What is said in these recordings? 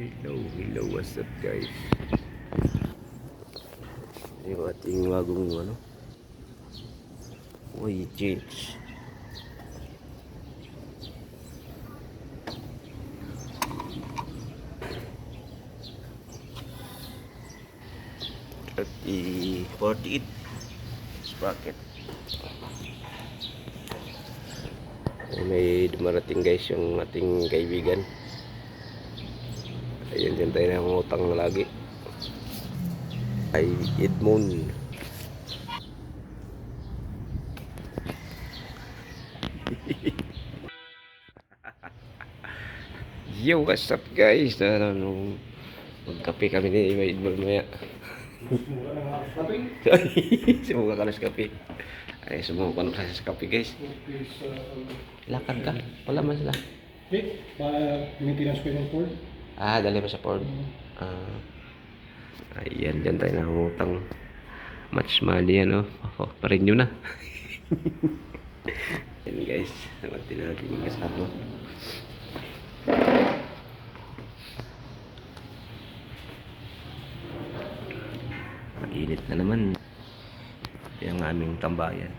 Hello, hello, what's up guys? Yung ating bagong ano? Uy, change Thirty, forty-eight sprocket Ay, may dumarating guys yung ating kaibigan Ayun din tayo ng utang lagi. Ay Edmond. Yo, what's up guys? Ano, nung magkape kami ni May Edmond maya. Sumuka ka na sa kape. Ay, sumuka ka na sa kape guys. Lakad ka. Wala man sila. Eh, pa-maintenance ko yung Ford. Ah, dali mo sa Ford. Ah. ayan, dyan tayo nangungutang. Much money, ano. Oh, pa rin yun na. yan guys, naman natin yung kasama. Mainit na naman. Yung aming tambayan.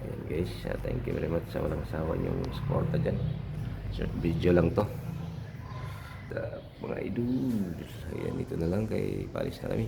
Ayan guys, uh, thank you very much sa walang asawa niyong suporta dyan. Short video lang to. Uh, mga idol. Ayan, ito na lang kay Paris na.